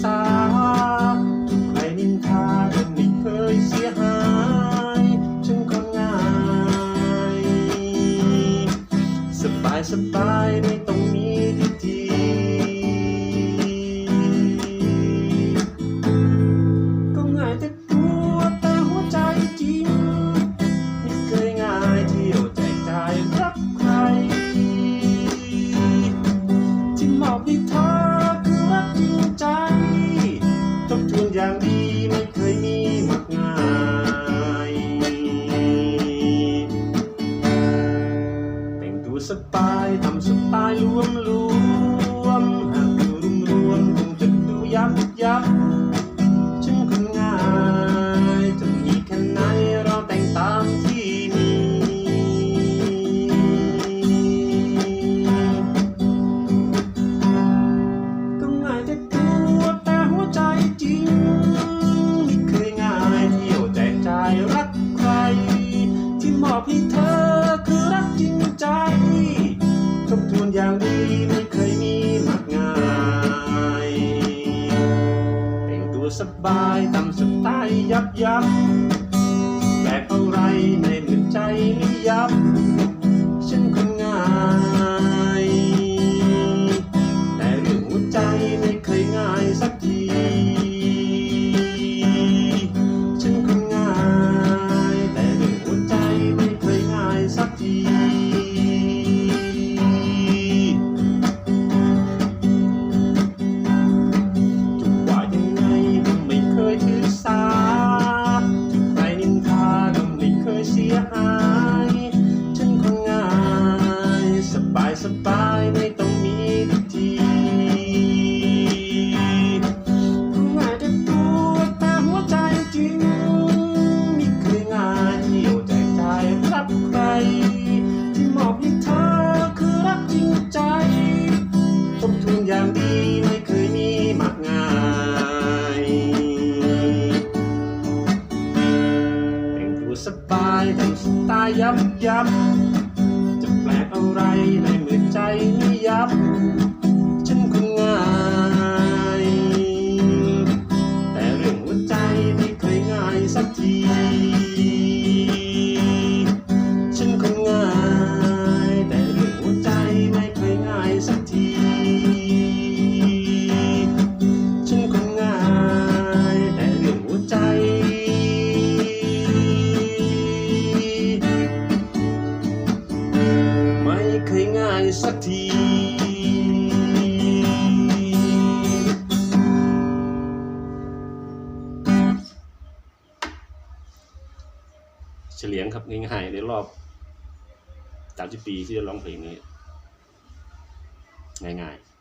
ษาใครนินทากันไม่เคยเสียหายฉันก็ง่าย สบายสบายไม่ต้อง พี่เธอคือรักจริงใจ ทบทวนอย่างดีไม่เคยมีมักง่ายเต่งตัวสบายทำสุดใต้ยับยับแต่เท่าไรในหมือนใจไม่ยับ จีจะว่ายังไงก็ไม่เคยถือสาถูกใครนินทาก็ไม่เคยเสียหาย ฉันคนง่ายสบายสบาย อย่างดีไม่เคยมีมากง่ายแต่งตัวสบายแต่งสไตล์ยับยับจะแปลกอะไรในเมื่อใจไม่ยับ ฉันคนง่าย แต่เรื่องหัวใจไม่เคยง่ายสักที สักทีเฉลียงครับง่ายๆในรอบสามสิบปีที่จะร้องเพลงนี้ ง่ายๆ